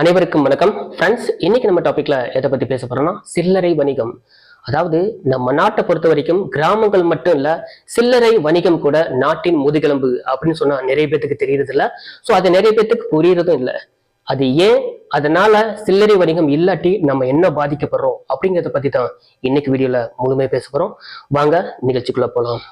அனைவருக்கும் வணக்கம். ஃப்ரெண்ட்ஸ் இன்னைக்கு நம்ம டாபிக்ல எதை பத்தி பேச போறோம்னா சில்லறை வணிகம். அதாவது நம்ம நாட்டை பொறுத்த வரைக்கும் கிராமங்கள் மட்டும் இல்ல சில்லறை வணிகம் கூட நாட்டின் முதுகெலும்பு அப்படின்னு சொன்னா நிறைய பேத்துக்கு தெரியறது இல்ல. ஸோ அது நிறைய பேத்துக்கு புரியறதும் இல்ல. அது ஏன்? அதனால சில்லறை வணிகம் இல்லாட்டி நம்ம என்ன பாதிக்கப்படுறோம் அப்படிங்கறத பத்தி தான் இன்னைக்கு வீடியோல முழுமையா பேச போறோம். வாங்க நிகழ்ச்சிக்குள்ள போலாம்.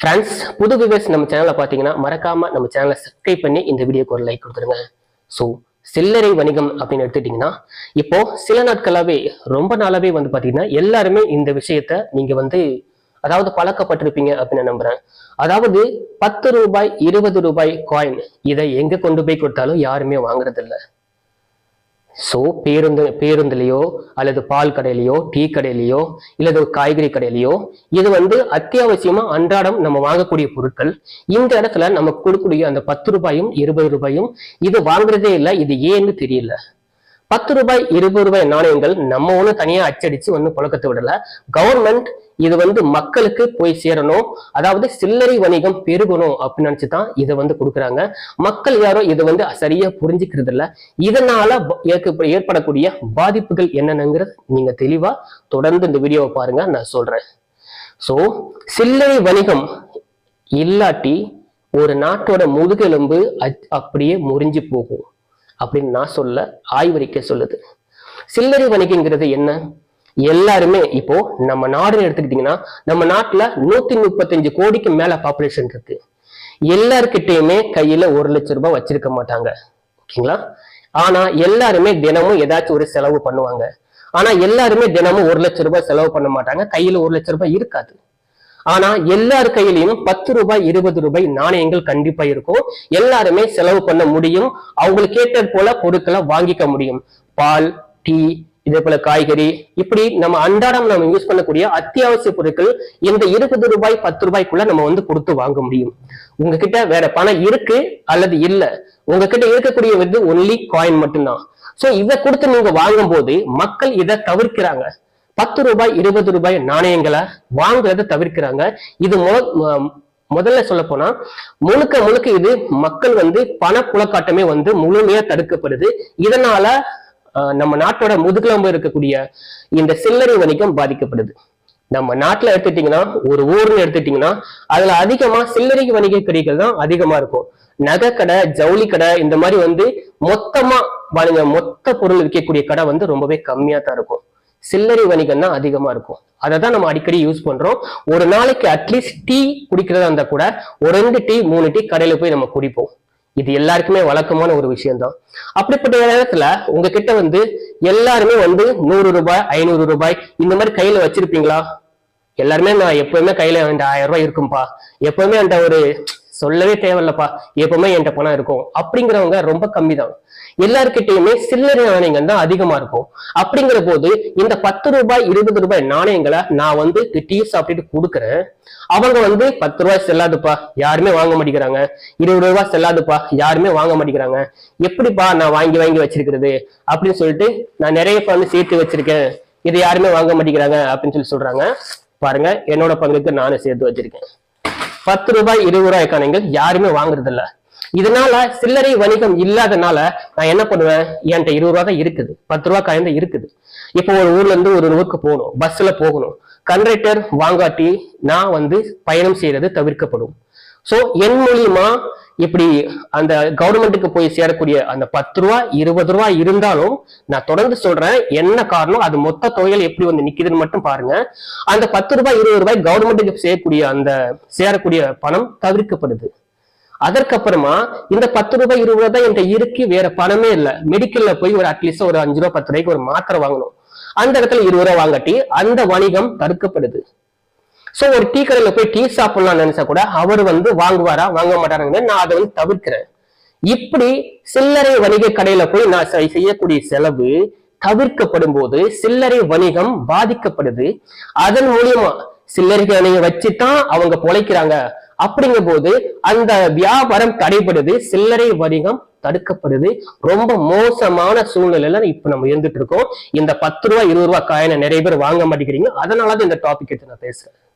ஃப்ரெண்ட்ஸ் புது விவேஸ் நம்ம சேனலை பார்த்தீங்கன்னா மறக்காம நம்ம சேனலை சப்ஸ்கிரைப் பண்ணி இந்த வீடியோக்கு ஒரு லைக் கொடுத்துருங்க ஸோ சில்லறை வணிகம் அப்படின்னு எடுத்துட்டீங்கன்னா இப்போ சில நாட்களாகவே ரொம்ப நாளாகவே வந்து பார்த்தீங்கன்னா எல்லாருமே இந்த விஷயத்த நீங்கள் வந்து அதாவது பழக்கப்பட்டிருப்பீங்க அப்படின்னு நம்புறேன். அதாவது பத்து ரூபாய் இருபது ரூபாய் காயின் இதை எங்கே கொண்டு போய் கொடுத்தாலும் யாருமே வாங்குறதில்லை. ஸோ பேருந்து பேருந்துலையோ அல்லது பால் கடையிலையோ டீ கடையிலையோ இல்லது காய்கறி கடையிலையோ இது வந்து அத்தியாவசியமா அன்றாடம் நம்ம வாங்கக்கூடிய பொருட்கள். இந்த இடத்துல நம்ம கொடுக்கக்கூடிய அந்த பத்து ரூபாயும் இருபது ரூபாயும் இது வாங்குறதே இல்லை இது ஏன்னு தெரியல. பத்து ரூபாய் இருபது ரூபாய் நாணயங்கள் நம்ம ஒன்றும் தனியாக அச்சடிச்சு ஒன்றும் புழக்கத்தை விடல. கவர்மெண்ட் இது வந்து மக்களுக்கு போய் சேரணும். அதாவது சில்லறை வணிகம் பெருகணும் அப்படின்னு நினைச்சு தான் இதை வந்து கொடுக்குறாங்க. மக்கள் யாரும் இதை வந்து சரியா புரிஞ்சுக்கிறது இல்லை இதனால ஏற்க- ஏற்படக்கூடிய பாதிப்புகள் என்னென்னங்கிறது நீங்க தெளிவா தொடர்ந்து இந்த வீடியோவை பாருங்க நான் சொல்றேன். ஸோ சில்லறை வணிகம் இல்லாட்டி ஒரு நாட்டோட முதுகெலும்பு அப்படியே முறிஞ்சு போகும். அப்படின்னு நான் சொல்ல ஆய்வறிக்கை சொல்லுது. சில்லறை வணிகங்கிறது என்ன? எல்லாருமே இப்போ நம்ம நாடுன்னு எடுத்துக்கிட்டீங்கன்னா நம்ம நாட்டுல நூத்தி முப்பத்தஞ்சு கோடிக்கு மேல பாப்புலேஷன் இருக்கு. எல்லார்கிட்டயுமே கையில ஒரு லட்சம் ரூபாய் வச்சிருக்க மாட்டாங்க. ஓகேங்களா? ஆனா எல்லாருமே தினமும் ஏதாச்சும் ஒரு செலவு பண்ணுவாங்க. ஆனா எல்லாருமே தினமும் ஒரு லட்சம் ரூபாய் செலவு பண்ண மாட்டாங்க. கையில ஒரு லட்சம் ரூபாய் இருக்காது. ஆனா எல்லார் கையிலையும் பத்து ரூபாய் இருபது ரூபாய் நாணயங்கள் கண்டிப்பா இருக்கும். எல்லாருமே செலவு பண்ண முடியும். அவங்களுக்கு ஏற்ற போல பொருட்களை வாங்கிக்க முடியும். பால் டீ இதே போல காய்கறி. இப்படி நம்ம அன்றாடம் நம்ம யூஸ் பண்ணக்கூடிய அத்தியாவசிய பொருட்கள் இந்த இருபது ரூபாய் பத்து ரூபாய்க்குள்ள நம்ம வந்து கொடுத்து வாங்க முடியும். உங்ககிட்ட வேற பணம் இருக்கு அல்லது இல்ல. உங்ககிட்ட இருக்கக்கூடிய வந்து ஒன்லி காயின் மட்டும்தான். சோ இதை கொடுத்து நீங்க வாங்கும் போது மக்கள் இதை தவிர்க்கிறாங்க. பத்து ரூபாய் இருபது ரூபாய் நாணயங்களை வாங்குறதை தவிர்க்கிறாங்க. இது மொ- முதல்ல சொல்ல போனா முழுக்க முழுக்க இது மக்கள் வந்து பணப்புழக்காட்டமே வந்து முழுமையா தடுக்கப்படுது. இதனால நம்ம நாட்டோட முதுகெலும்பு இருக்கக்கூடிய இந்த சில்லறை வணிகம் பாதிக்கப்படுது. நம்ம நாட்டுல எடுத்துட்டீங்கன்னா ஒரு ஊர்னு எடுத்துட்டீங்கன்னா அதுல அதிகமா சில்லறை வணிக கடைகள் தான் அதிகமா இருக்கும். நகை கடை ஜவுளி கடை இந்த மாதிரி வந்து மொத்தமா வணிக மொத்த பொருள் விற்கக்கூடிய கடை வந்து ரொம்பவே கம்மியா தான் இருக்கும். சில்லறை வணிகம் தான் அதிகமா இருக்கும். அதை தான் நம்ம அடிக்கடி யூஸ் பண்றோம். ஒரு நாளைக்கு அட்லீஸ்ட் டீ குடிக்கிறதா இருந்தா கூட ஒரு ரெண்டு டீ மூணு டீ கடையில போய் நம்ம குடிப்போம். இது எல்லாருக்குமே வழக்கமான ஒரு விஷயம்தான். அப்படிப்பட்ட நேரத்துல உங்ககிட்ட வந்து எல்லாருமே வந்து நூறு ரூபாய் ஐநூறு ரூபாய் இந்த மாதிரி கையில வச்சிருப்பீங்களா? எல்லாருமே நான் எப்பவுமே கையில என்கிட்ட ஆயிரம் ரூபாய் இருக்கும்பா. எப்பவுமே அந்த ஒரு சொல்லவே தேவையில்லப்பா. எப்பவுமே என்கிட்ட பணம் இருக்கும். அப்படிங்கிறவங்க ரொம்ப கம்மி தான் எல்லாருக்கிட்டையுமே சில்லறை நாணயங்கள் தான் அதிகமா இருக்கும். அப்படிங்கிற போது இந்த பத்து ரூபாய் இருபது ரூபாய் நாணயங்களை நான் வந்து டீ சாப்பிட்டுட்டு கொடுக்குறேன். அவங்க வந்து பத்து ரூபாய் செல்லாதுப்பா. யாருமே வாங்க மாட்டேங்கிறாங்க. இருபது ரூபாய் செல்லாதுப்பா. யாருமே வாங்க மாட்டேங்கிறாங்க. எப்படிப்பா நான் வாங்கி வாங்கி வச்சிருக்கிறது? அப்படின்னு சொல்லிட்டு நான் நிறைய வந்து சேர்த்து வச்சிருக்கேன். இது யாருமே வாங்க மாட்டேங்கிறாங்க அப்படின்னு சொல்லி சொல்றாங்க. பாருங்க என்னோட பங்குக்கு நானும் சேர்த்து வச்சிருக்கேன். பத்து ரூபாய் இருபது ரூபாய் காணிங்கள் யாருமே வாங்குறது இல்ல இதனால சில்லறை வணிகம் இல்லாதனால நான் என்ன பண்ணுவேன்? என்கிட்ட இருபது ரூபா தான் இருக்குது. பத்து ரூபா காயின் தான் இருக்குது. இப்போ ஒரு ஊர்ல இருந்து ஒரு ஊருக்கு போகணும். பஸ்ல போகணும். கண்டக்டர் வாங்காட்டி நான் வந்து பயணம் செய்யறது தவிர்க்கப்படும். சோ என் மூலியமா இப்படி அந்த கவர்மெண்ட்டுக்கு போய் சேரக்கூடிய அந்த பத்து ரூபா இருபது ரூபா இருந்தாலும் நான் தொடர்ந்து சொல்றேன் என்ன காரணம் அது மொத்த தொகையில் எப்படி வந்து நிக்குதுன்னு மட்டும் பாருங்க. அந்த பத்து ரூபாய் இருபது ரூபாய் கவர்மெண்ட்டுக்கு செய்யக்கூடிய அந்த சேரக்கூடிய பணம் தவிர்க்கப்படுது. அதற்கப்புறமா இந்த பத்து ரூபாய் இருபது ரூபாய் தான் என்கிட்ட இருக்கு வேற பணமே இல்லை. மெடிக்கல்ல போய் ஒரு அட்லீஸ்ட் ஒரு அஞ்சு ரூபாய் பத்து ரூபாய்க்கு ஒரு மாத்திரை வாங்கணும். அந்த இடத்துல இருபது ரூபாய் வாங்காட்டி அந்த வணிகம் தடுக்கப்படுது. சோ ஒரு டீ கடையில போய் டீ சாப்பிடலாம்னு நினைச்சா கூட அவர் வந்து வாங்குவாரா வாங்க மாட்டாருங்க நான் அதை வந்து தவிர்க்கிறேன். இப்படி சில்லறை வணிக கடையில போய் நான் செய்- செய்யக்கூடிய செலவு தவிர்க்கப்படும் போது சில்லறை வணிகம் பாதிக்கப்படுது. அதன் மூலியமா சில்லறை வணிக வச்சுதான் அவங்க பொழைக்கிறாங்க. அப்படிங்கும் போது அந்த வியாபாரம் தடைபடுது சில்லறை வணிகம் தடுக்கப்படுது. ரொம்ப மோசமான சூழ்நிலையில இப்ப நம்ம இருந்துட்டு இருக்கோம். இந்த பத்து ரூபாய் இருபது ரூபாய் காயினை நிறைய பேர் வாங்க மாட்டேங்கிறீங்க. அதனாலதான் இந்த டாபிக் எடுத்து நான் பேசுறேன்.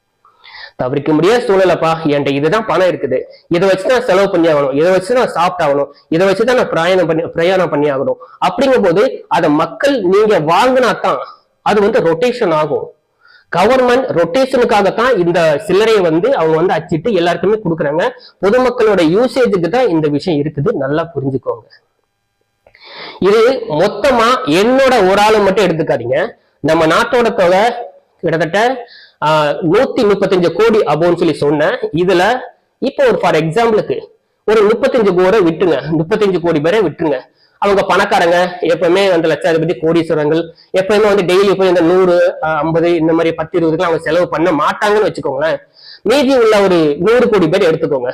தவிர்க்க முடியாத சூழலப்பா என்கிட்ட இதுதான் பணம் இருக்குது. இதை வச்சு தான் செலவு பண்ணி ஆகணும் இதை வச்சு நான் சாப்பிட்டாகணும். இதை வச்சு தான் நான் பிரயாணம் பண்ணி பிரயாணம் பண்ணி ஆகணும் அப்படிங்கும் போது அதை மக்கள் நீங்க வாங்கினா தான் அது வந்து ரொட்டேஷன் ஆகும். கவர்மெண்ட் ரொட்டேஷனுக்காகத்தான் இந்த சில்லறையை வந்து அவங்க வந்து அச்சிட்டு எல்லாருக்குமே கொடுக்குறாங்க. பொதுமக்களோட யூசேஜுக்கு தான் இந்த விஷயம் இருக்குது. நல்லா புரிஞ்சுக்கோங்க. இது மொத்தமா என்னோட ஒரு ஆளு மட்டும் எடுத்துக்காதீங்க. நம்ம நாட்டோட தொகை கிட்டத்தட்ட நூத்தி முப்பத்தஞ்சு கோடி அப்படின்னு சொல்லி சொன்னேன். இதுல இப்போ ஒரு ஃபார் எக்ஸாம்பிளுக்கு ஒரு முப்பத்தஞ்சு கோரை விட்டுங்க முப்பத்தஞ்சு கோடி பேரை விட்டுருங்க. அவங்க பணக்காரங்க எப்பவுமே அந்த லட்சாதிபதி கோடீஸ்வரங்கள் எப்பவுமே வந்து டெய்லி போய் இந்த நூறு ஐம்பது இந்த மாதிரி பத்து இருபதுக்கு அவங்க செலவு பண்ண மாட்டாங்கன்னு வச்சுக்கோங்களேன். மீதி உள்ள ஒரு நூறு கோடி பேர் எடுத்துக்கோங்க.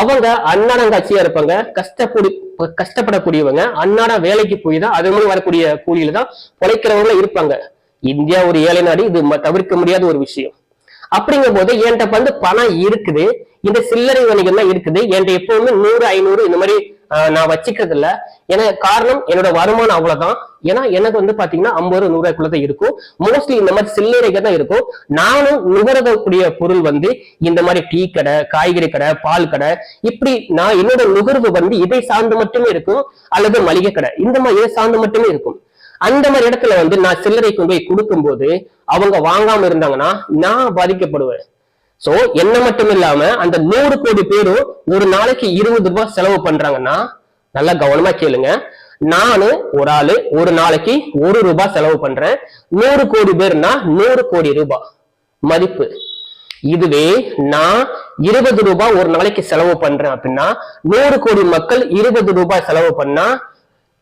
அவங்க அன்னாடங்காட்சியா இருப்பாங்க. கஷ்டப்படி கஷ்டப்படக்கூடியவங்க. அன்னாட வேலைக்கு போய் தான் அது மூலம் வரக்கூடிய கூலியில தான் பொழைக்கிறவங்களும் இருப்பாங்க. இந்தியா ஒரு ஏழை நாடு இது தவிர்க்க முடியாத ஒரு விஷயம். அப்படிங்கும் போது என்கிட்ட வந்து பணம் இருக்குது. இந்த சில்லறை வணிகம் தான் இருக்குது. என்கிட்ட எப்பவுமே நூறு ஐநூறு இந்த மாதிரி நான் வச்சுக்கிறது இல்ல. ஏன்னா காரணம் என்னோட வருமானம் அவ்வளவுதான். ஏன்னா எனக்கு வந்து பாத்தீங்கன்னா ஐம்பது ரூபா நூறுரூவாய்க்குள்ளதான் இருக்கும். மோஸ்ட்லி இந்த மாதிரி சில்லறைகள் தான் இருக்கும். நானும் நுகரக்கூடிய பொருள் வந்து இந்த மாதிரி டீ கடை காய்கறி கடை பால் கடை இப்படி நான் என்னோட நுகர்வு வந்து இதை சார்ந்து மட்டுமே இருக்கும். அல்லது மளிகை கடை. இந்த மாதிரி இதை சார்ந்து மட்டுமே இருக்கும். அந்த மாதிரி இடத்துல வந்து நான் சில்லறை கொண்டு போய் கொடுக்கும்போது அவங்க வாங்காம இருந்தாங்கன்னா நான் பாதிக்கப்படுவேன். சோ என்ன மட்டும் இல்லாம அந்த நூறு கோடி பேரும் ஒரு நாளைக்கு இருபது ரூபாய் செலவு பண்றாங்கன்னா நல்லா கவனமா கேளுங்க. நானு ஒரு ஆளு ஒரு நாளைக்கு ஒரு ரூபாய் செலவு பண்றேன். நூறு கோடி பேர்னா நூறு கோடி ரூபாய் மதிப்பு. இதுவே நான் இருபது ரூபாய் ஒரு நாளைக்கு செலவு பண்றேன் அப்படின்னா நூறு கோடி மக்கள் இருபது ரூபாய் செலவு பண்ணா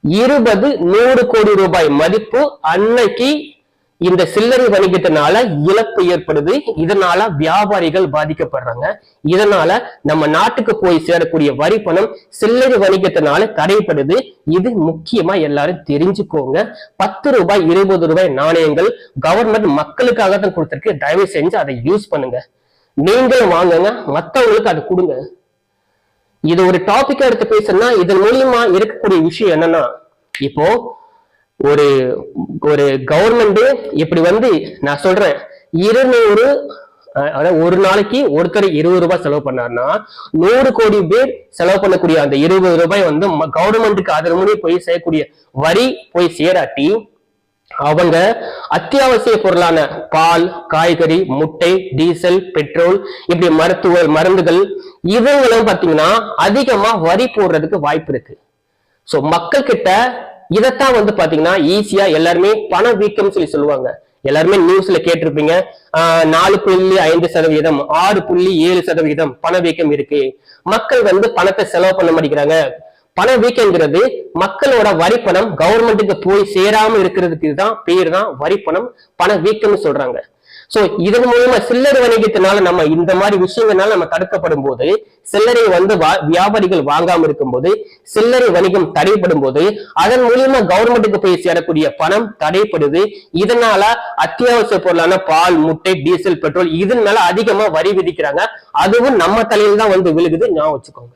இருபது நூறு கோடி ரூபாய் மதிப்பு அன்னைக்கு இந்த சில்லறை வணிகத்தினால இழப்பு ஏற்படுது. இதனால வியாபாரிகள் பாதிக்கப்படுறாங்க. இதனால நம்ம நாட்டுக்கு போய் சேரக்கூடிய வரி பணம் சில்லறை வணிகத்தினால தடைப்படுது இது முக்கியமா எல்லாரும் தெரிஞ்சுக்கோங்க. பத்து ரூபாய் இருபது ரூபாய் நாணயங்கள் கவர்மெண்ட் மக்களுக்காக தான் கொடுத்துருக்கு. தயவு செஞ்சு அதை யூஸ் பண்ணுங்க. நீங்களும் வாங்குங்க. மத்தவங்களுக்கு அதை கொடுங்க. இது ஒரு டாபிக் எடுத்து பேசுனா இதன் மூலியமா இருக்கக்கூடிய விஷயம் என்னன்னா இப்போ ஒரு ஒரு கவர்மெண்ட் இப்படி வந்து நான் சொல்றேன் இருநூறு அதாவது ஒரு நாளைக்கு ஒருத்தர் இருபது ரூபாய் செலவு பண்ணாருன்னா நூறு கோடி பேர் செலவு பண்ணக்கூடிய அந்த இருபது ரூபாய் வந்து கவர்மெண்ட்டுக்கு அதன் மூலியம் போய் செய்யக்கூடிய வரி போய் சேராட்டி அவங்க அத்தியாவசிய பொருளான பால் காய்கறி முட்டை டீசல் பெட்ரோல் இப்படி மருத்துவ மருந்துகள் இவங்களும் பாத்தீங்கன்னா அதிகமா வரி போடுறதுக்கு வாய்ப்பு இருக்கு. சோ மக்கள் கிட்ட இதைத்தான் வந்து பாத்தீங்கன்னா ஈஸியா எல்லாருமே பண வீக்கம் சொல்லி சொல்லுவாங்க. எல்லாருமே நியூஸ்ல கேட்டிருப்பீங்க. ஆஹ் நாலு புள்ளி ஐந்து சதவீதம் ஆறு புள்ளி ஏழு சதவீதம் பணவீக்கம் இருக்கு. மக்கள் வந்து பணத்தை செலவு பண்ண மாட்டேங்கிறாங்க. பணவீக்கங்கிறது மக்களோட வரிப்பணம் கவர்மெண்ட்டுக்கு போய் சேராம இருக்கிறதுக்கு தான் பேர் தான் வரிப்பணம் பணவீக்கம்னு சொல்றாங்க. சோ இதன் மூலமா சில்லறை வணிகத்தினால நம்ம இந்த மாதிரி விஷயங்கள்னால நம்ம தடுக்கப்படும் போது சில்லறை வந்து வியாபாரிகள் வாங்காம இருக்கும் போது சில்லறை வணிகம் தடைப்படும் போது அதன் மூலியமா கவர்மெண்ட்டுக்கு போய் சேரக்கூடிய பணம் தடைப்படுது. இதனால அத்தியாவசிய பொருளான பால் முட்டை டீசல் பெட்ரோல் இதன் மேல அதிகமா வரி விதிக்கிறாங்க. அதுவும் நம்ம தலையில தான் வந்து விழுகுது ஞாபகம் வச்சுக்கோங்க.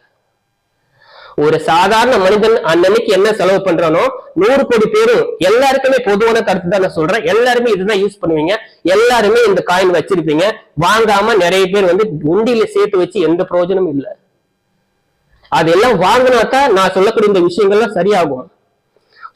ஒரு சாதாரண மனிதன் அன்னன்னைக்கு என்ன செலவு பண்றானோ நூறு கோடி பேரும் எல்லாருக்குமே பொதுவான கருத்து தான் நான் சொல்றேன். எல்லாருமே இதுதான் யூஸ் பண்ணுவீங்க. எல்லாருமே இந்த காயின் வச்சிருப்பீங்க. வாங்காம நிறைய பேர் வந்து உண்டியில சேர்த்து வச்சு எந்த பிரயோஜனமும் இல்லை. அதெல்லாம் வாங்கினாத்தான் நான் சொல்லக்கூடிய இந்த விஷயங்கள்லாம் சரியாகும்.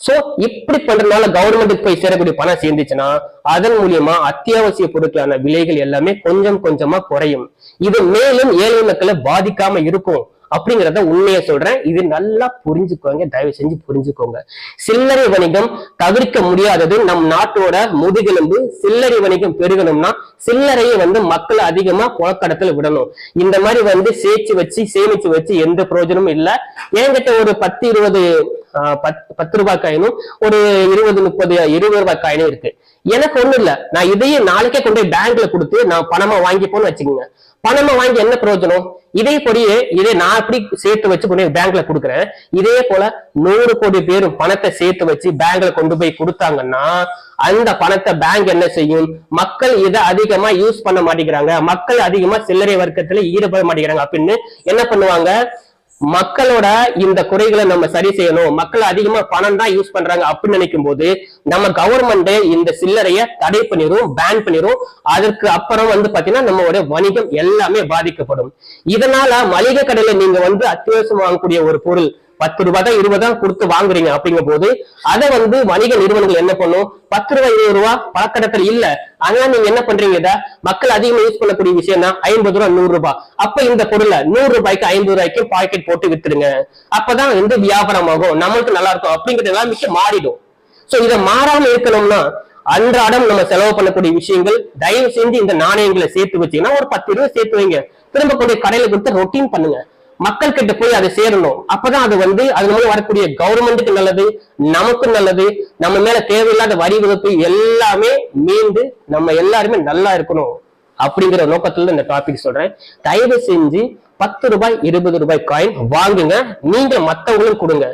சோ இப்படி பண்றதுனால கவர்மெண்ட்டுக்கு போய் சேரக்கூடிய பணம் சேர்ந்துச்சுன்னா அதன் மூலியமா அத்தியாவசிய பொருட்களான விலைகள் எல்லாமே கொஞ்சம் கொஞ்சமா குறையும். இது மேலும் ஏழை மக்களை பாதிக்காம இருக்கும். அப்படிங்கிறத உண்மையை சொல்றேன். இது நல்லா புரிஞ்சுக்கோங்க. தயவு செஞ்சு புரிஞ்சுக்கோங்க. சில்லறை வணிகம் தவிர்க்க முடியாதது நம் நாட்டோட முதுகெலும்பு. சில்லறை வணிகம் பெருகணும்னா சில்லறையை வந்து மக்கள் அதிகமா புழக்கடத்துல விடணும். இந்த மாதிரி வந்து சேர்த்து வச்சு சேமிச்சு வச்சு எந்த பிரயோஜனமும் இல்லை. என்கிட்ட ஒரு பத்து இருபது பத்- பத்து ரூபாய் காயினும் ஒரு இருபது முப்பது இருபது ரூபாய் காயினும் இருக்கு. எனக்கு ஒண்ணும் இல்ல. நான் இதையே நாளைக்கே கொண்டு போய் பேங்க்ல கொடுத்து நான் பணமா வாங்கிப்போன்னு வச்சுக்கோங்க. பணமா வாங்கி என்ன பிரயோஜனம்? இதே படியே இதே நான் எப்படி சேர்த்து வச்சு கொண்டு போய் பேங்க்ல கொடுக்குறேன். இதே போல நூறு கோடி பேரும் பணத்தை சேர்த்து வச்சு பேங்க்ல கொண்டு போய் கொடுத்தாங்கன்னா அந்த பணத்தை பேங்க் என்ன செய்யும்? மக்கள் இதை அதிகமா யூஸ் பண்ண மாட்டேங்கிறாங்க. மக்கள் அதிகமா சில்லறை வர்க்கத்துல ஈடுபட மாட்டேங்கிறாங்க. அப்படின்னு என்ன பண்ணுவாங்க? மக்களோட இந்த குறைகளை நம்ம சரி செய்யணும். மக்கள் அதிகமா பணம் தான் யூஸ் பண்றாங்க அப்படின்னு நினைக்கும் போது நம்ம கவர்மெண்ட் இந்த சில்லறைய தடை பண்ணிரும் பேன் பண்ணிரும். அதற்கு அப்புறம் வந்து பாத்தீங்கன்னா நம்மளுடைய வணிகம் எல்லாமே பாதிக்கப்படும். இதனால மளிகை கடையில நீங்க வந்து அத்தியாவசியம் வாங்கக்கூடிய ஒரு பொருள் பத்து ரூபாய் தான் இருபது தான் கொடுத்து வாங்குறீங்க அப்படிங்கும் போது அதை வந்து வணிக நிறுவனங்கள் என்ன பண்ணும்? பத்து ரூபாய் இருபது ரூபாய் பழக்கடத்துல இல்ல. ஆனா நீங்க என்ன பண்றீங்க இத? மக்கள் அதிகமா யூஸ் பண்ணக்கூடிய விஷயம் தான் ஐம்பது ரூபாய் நூறு ரூபாய் அப்ப இந்த பொருளை நூறு ரூபாய்க்கு ஐம்பது ரூபாய்க்கு பாக்கெட் போட்டு வித்துடுங்க. அப்பதான் வந்து வியாபாரம் ஆகும் நம்மளுக்கு நல்லா இருக்கும் அப்படிங்கிறது எல்லாம் மிக்க மாறிடும். சோ இதை மாறாம இருக்கணும்னா அன்றாடம் நம்ம செலவு பண்ணக்கூடிய விஷயங்கள் தயவு செஞ்சு இந்த நாணயங்களை சேர்த்து வச்சீங்கன்னா ஒரு பத்து ரூபாய் சேர்த்து வைங்க. திரும்ப கொண்டு கடையில கொடுத்து ரொட்டீன் பண்ணுங்க. மக்கள் கிட்ட போய் அதை சேரணும். அப்பதான் அது வந்து அது மூலம் வரக்கூடிய கவர்மெண்ட்டுக்கு நல்லது நமக்கும் நல்லது நம்ம மேல தேவையில்லாத வரி விதிப்பு எல்லாமே மீண்டு நம்ம எல்லாருமே நல்லா இருக்கணும் அப்படிங்கிற நோக்கத்துல இந்த டாபிக் சொல்றேன். தயவு செஞ்சு பத்து ரூபாய் இருபது ரூபாய் காயின் வாங்குங்க. நீங்க மத்தவங்களும் கொடுங்க.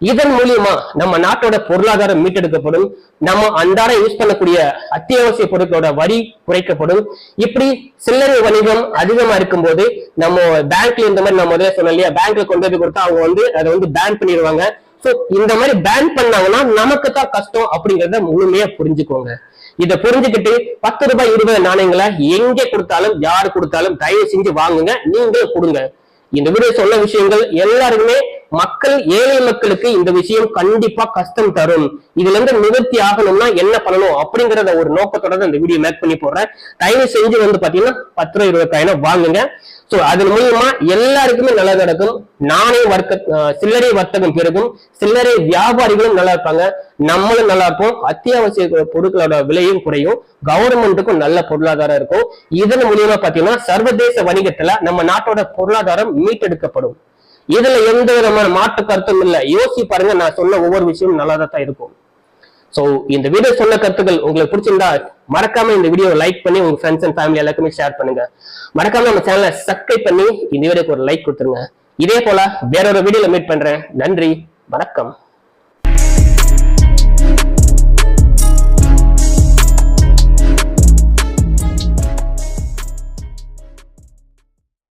இதன் மூலியமா நம்ம நாட்டோட பொருளாதாரம் மீட்டெடுக்கப்படும் நம்ம அன்றாட யூஸ் பண்ணக்கூடிய அத்தியாவசிய பொருட்களோட வரி குறைக்கப்படும். இப்படி சில்லறை வணிகம் அதிகமா இருக்கும்போது நம்ம பேங்க்ல இந்த மாதிரி நான் முதல்ல சொன்னேன் இல்லையா? பேங்க்ல கொண்டு போய் கொடுத்தா அவங்க வந்து அதை வந்து பேன் பண்ணிடுவாங்க. சோ இந்த மாதிரி பேன் பண்ணாங்கன்னா நமக்கு தான் கஷ்டம் அப்படிங்கறத முழுமையா புரிஞ்சுக்கோங்க. இதை புரிஞ்சுக்கிட்டு பத்து ரூபாய் இருபது நாணயங்களை எங்கே கொடுத்தாலும் யாரு கொடுத்தாலும் தயவு செஞ்சு வாங்குங்க. நீங்களே கொடுங்க. இந்த வீடியோ சொன்ன விஷயங்கள் எல்லாருக்குமே மக்கள் ஏழை மக்களுக்கு இந்த விஷயம் கண்டிப்பா கஷ்டம் தரும். இதுல இருந்து நிவர்த்தி ஆகணும்னா என்ன பண்ணணும் அப்படிங்கறத ஒரு நோக்கத்தோட இந்த வீடியோ மேக் பண்ணி போடுறேன். தயவு செஞ்சு வந்து பாத்தீங்கன்னா பத்து ரூபாய் இருபதாயிரம் வாங்குங்க. சோ அதன் மூலியமா எல்லாருக்குமே நல்லா நடக்கும். நாணய வர்க்க அஹ் சில்லறை வர்த்தகம் பெருகும். சில்லறை வியாபாரிகளும் நல்லா இருப்பாங்க. நம்மளும் நல்லா இருப்போம். அத்தியாவசிய பொருட்களோட விலையும் குறையும். கவர்மெண்ட்டுக்கும் நல்ல பொருளாதாரம் இருக்கும். இதன் மூலியமா பாத்தீங்கன்னா சர்வதேச வணிகத்துல நம்ம நாட்டோட பொருளாதாரம் மீட்டெடுக்கப்படும். இதுல எந்த விதமான மாற்று கருத்தும் இல்ல. யோசி பாருங்க நான் சொன்ன ஒவ்வொரு விஷயமும் நல்லா தான் இருக்கும். சோ இந்த வீடியோ சொன்ன கருத்துக்கள் உங்களுக்கு பிடிச்சிருந்தா மறக்காம இந்த வீடியோ லைக் பண்ணி உங்க ஃப்ரெண்ட்ஸ் அண்ட் ஃபேமிலி எல்லாருக்குமே ஷேர் பண்ணுங்க. மறக்காம நம்ம சேனலை சப்ஸ்கிரைப் பண்ணி இந்த வீடியோக்கு ஒரு லைக் கொடுத்துருங்க. இதே போல வேற ஒரு வீடியோல மீட் பண்றேன். நன்றி வணக்கம்.